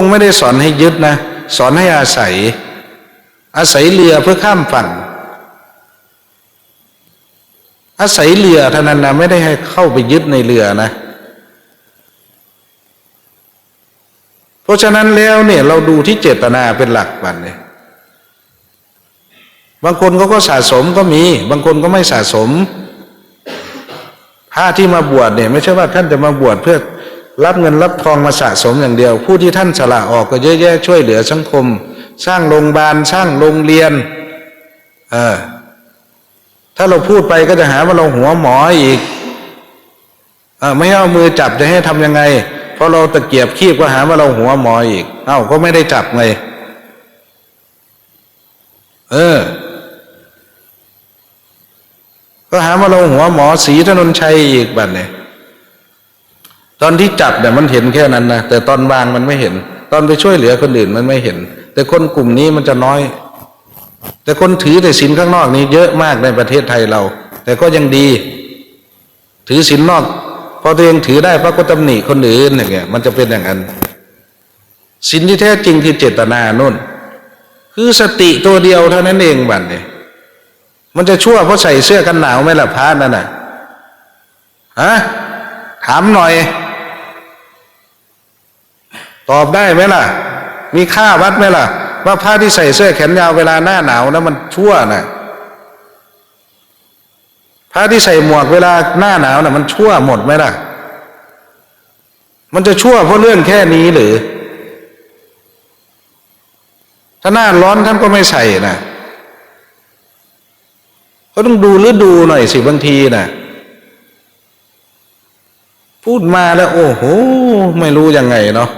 องค์ไม่ได้สอนให้ยึดนะ สอนให้อาศัย อาศัยเรือเพื่อข้ามฝั่ง อาศัยเรือเท่านั้นนะไม่ได้ให้เข้าไปยึดในเรือนะ เพราะฉะนั้นแล้วเนี่ยเราดูที่เจตนาเป็นหลักบันเนี่ยบางคนเขาก็สะสมก็มี บางคนก็ไม่สะสมพระที่มาบวชเนี่ย ไม่ใช่ว่าท่านจะมาบวชเพื่อ รับเงินรับทองมาสะสมอย่างเดียว ผู้ที่ท่านสละออกก็เยอะแยะช่วยเหลือสังคม สร้างโรงพยาบาลสร้างโรงเรียนเออถ้าเราพูดไปก็จะหาว่าเราหัวหมออีกเออไม่เอามือจับจะให้ทำยังไงเพราะเราตะเกียบคีบก็หาว่าเราหัวหมออีก เอ้าก็ไม่ได้จับไงเออ ก็หาว่าเราหัวหมอสีถนนชัยอีกบัดเนี่ย ตอนที่จับเนี่ยมันเห็นแค่นั้นนะแต่ตอนวางมันไม่เห็น ตอนไปช่วยเหลือคนอื่นมันไม่เห็น แต่คนกลุ่มนี้มันจะน้อย แต่คนถือแต่ศีลข้างนอกนี้เยอะมากในประเทศไทยเรา แต่ก็ยังดี ถือศีลนอกพอตัวเองถือได้พระก็ตำหนิคนอื่นอย่างเงี้ยมันจะเป็นอย่างนั้นศีลที่แท้จริงคือเจตนานุ่น คือสติตัวเดียวเท่านั้นเองบัดเนี่ยมันจะชั่วเพราะใส่เสื้อกันหนาวไหมล่ะพระนั่นน่ะฮะถามหน่อย ตอบได้ไหมล่ะ มีค่าวัดไหมล่ะ ว่าผ้าที่ใส่เสื้อแขนยาวเวลาหน้าหนาวนะมันชั่วนะผ้าที่ใส่หมวกเวลาหน้าหนาวนะมันชั่วหมดไหมล่ะ มันจะชั่วเพราะเรื่องแค่นี้หรือ ถ้าหน้าร้อนท่านก็ไม่ใส่นะก็ต้องดูฤดูหน่อยสิบางทีนะพูดมาแล้ว โอ้โห ไม่รู้ยังไงเนาะ